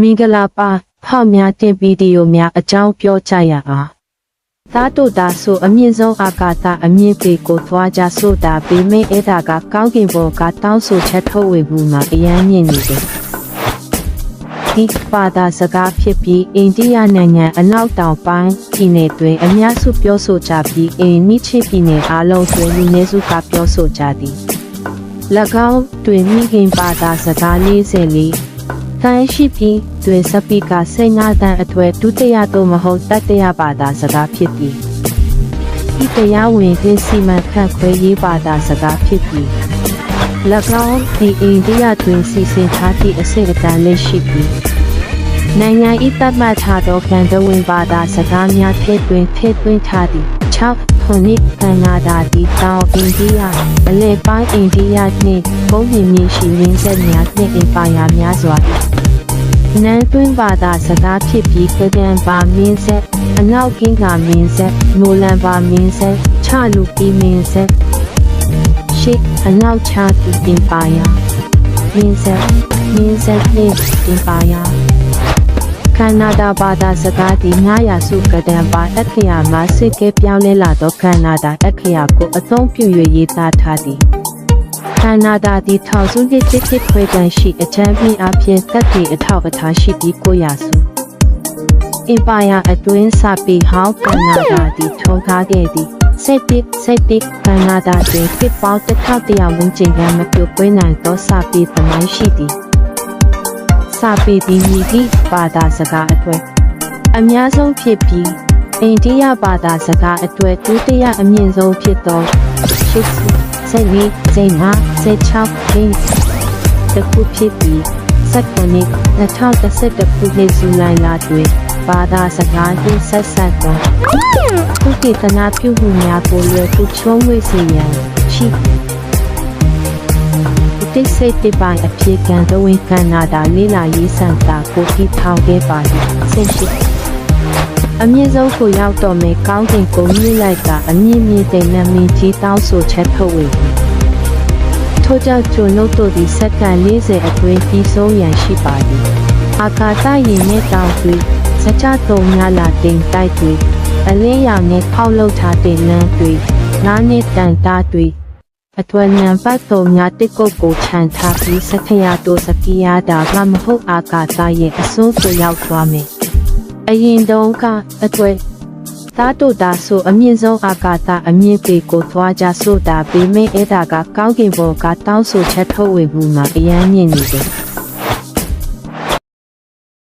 မင်္ဂလာပါဖောက်များတင်ဗီဒီယိုများအကြောင်းပြောကြရအောင်သားတို့သားဆိုအမြင့်ဆုံးအာကာသအမြင့်ပေကိုသွားကြဆိုတာပေမဲ့အဲ့ဒါကကောင်းကင်ဘုံကတောင်းဆိုချက်ထုတ်ဝေမှုမှာအရန်မြင့်နေတယ်ဒီပါတာစကားဖြစ်ပြီးအိန္ဒိယနိုင်ငံအနောက်တောင်ပိုင်းပြည်နယ်တွင်အများစုပြောဆိုကြပြီးအင်းနိချစ်ပြည်နယ်အားလုံးတွင်လူနည်းစုကပြောဆိုကြသည်၎င်းတွင်မိခင်ပါတာစကား44 တန်ရှိပြီးတွင်စပီကာစိတ်ငါတန်အထွဲဒုတိယသို့မဟုတ်တတိယပါတာစကားဖြစ်သည်ဤတရားဝင်သင်းစီမံခန့်ခွဲရေးပါတာစကားဖြစ်သည်၎င်းဒီအိန္ဒိယတွင်စီစဉ်ထားသည့်အစိတ်အတန်းလက်ရှိပြီးနိုင်ငံဤတတ်မှတ်ထားသောကံတဝင်ပါတာစကားများထည့်သွင်းထည့်သွင်းထားသည်6ခုနှစ်ကန္နာဒါတီတောင်အိန္ဒိယအလဲပိုင်းအိန္ဒိယနှင့်ပုံမြင်မြင့်ရှိရင်းဆက်များနှင့်အင်ပါယာများစွာ နန်းသွင်းပါတာစကားဖြစ်ပြီးကကံပါမင်းဆက်အနောက်ကင်းကမင်းဆက်နိုလန်ပါမင်းဆက်ချလူကီမင်းဆက်ရှိအနောက်ချသူတင်ပါယာမင်းဆက်မင်းဆက်နှင့်တင်ပါယာကန္နာဒါဘာသာစကားဒီ900စုကဒံပါအခရာမှာစစ်ကဲပြောင်းလဲလာသောကန္နာဒါအခရာကိုအသုံးပြု၍ရေးသားထားသည် ကန္နာဒါဒီထောင်စုနှစ်တစ်တစ်ခွဲတန်းရှိအချမ်းပြီးအပြင်တက်တီအထောက်အထားရှိပြီး900စုအင်ပါယာအတွင်းစာပေဟောင်းကန္နာဒါဒီထုံးထားခဲ့သည်စိတ်တစ်စိတ်တစ်ကန္နာဒါတွင်ဖြစ်ပေါင်းတစ်ထောက်တရာဝန်းကျင်ကမပြုတ်ကွဲနိုင်သောစာပေသမိုင်းရှိသည်စာပေသည်မြည်သည့်ဘာသာစကားအတွက်အများဆုံးဖြစ်ပြီးအိန္ဒိယဘာသာစကားအတွက်ဒုတိယအမြင့်ဆုံးဖြစ်သောရှိစိ တ်လေးစိတ်ငါစိတ်ချောက်ရင်းတစ်ခုဖြစ်ပြီးစက္ကနိ2011ခုနှစ်ဇူလိုင်လတွင်ဘာသာစကားနှင့်ဆက်ဆက်သောခုကိတနာပြုမှုများကိုလွယ်ကူချုံးဝေစေရန်ရှိတိတ်ဆိတ်တိပိုင်အဖြစ်ကံသဝင်ကန္နာတာလေးလာရေးစံတာကိုတီထောင်ခဲ့ပါသည်ဆင့်ရှိ အမြင့်ဆုံးကိုရောက်တော့မယ်ကောင်းကင်ကိုမြင့်လိုက်တာအမြင့်မြင့်တဲ့နာမည်ကြီးတောင်းဆိုချက်ထုတ်ဝေထို့ကြောင့်ကျွန်ုပ်တို့ဒီစက္ကန့်40အတွင်းပြီးဆုံးရန်ရှိပါသည်အာကာသယာဉ်နဲ့တောင်တွေစကြတုံများလာတင်တိုက်တွေအလင်းရောင်နဲ့ဖောက်လုပ်ထားတဲ့လမ်းတွေနားနဲ့တန်တားတွေအတွက်နံပါတ်3များတစ်ကုတ်ကိုခြံထားပြီးစခရာတို့စကီယာတာကမဟုတ်အာကာသရဲ့အစိုးကိုရောက်သွားမယ်။ အရင်တုန်းကအတွေ့သားတို့သားဆိုအမြင့်ဆုံးအာကာသအမြင့်ပေကိုသွားကြဆိုတာပေမဲ့အဲ့ဒါကကောင်းကင်ဘောကတောင်းဆိုချက်ထုတ်ဝေမှုမှာအရန်မြင့်နေတယ်။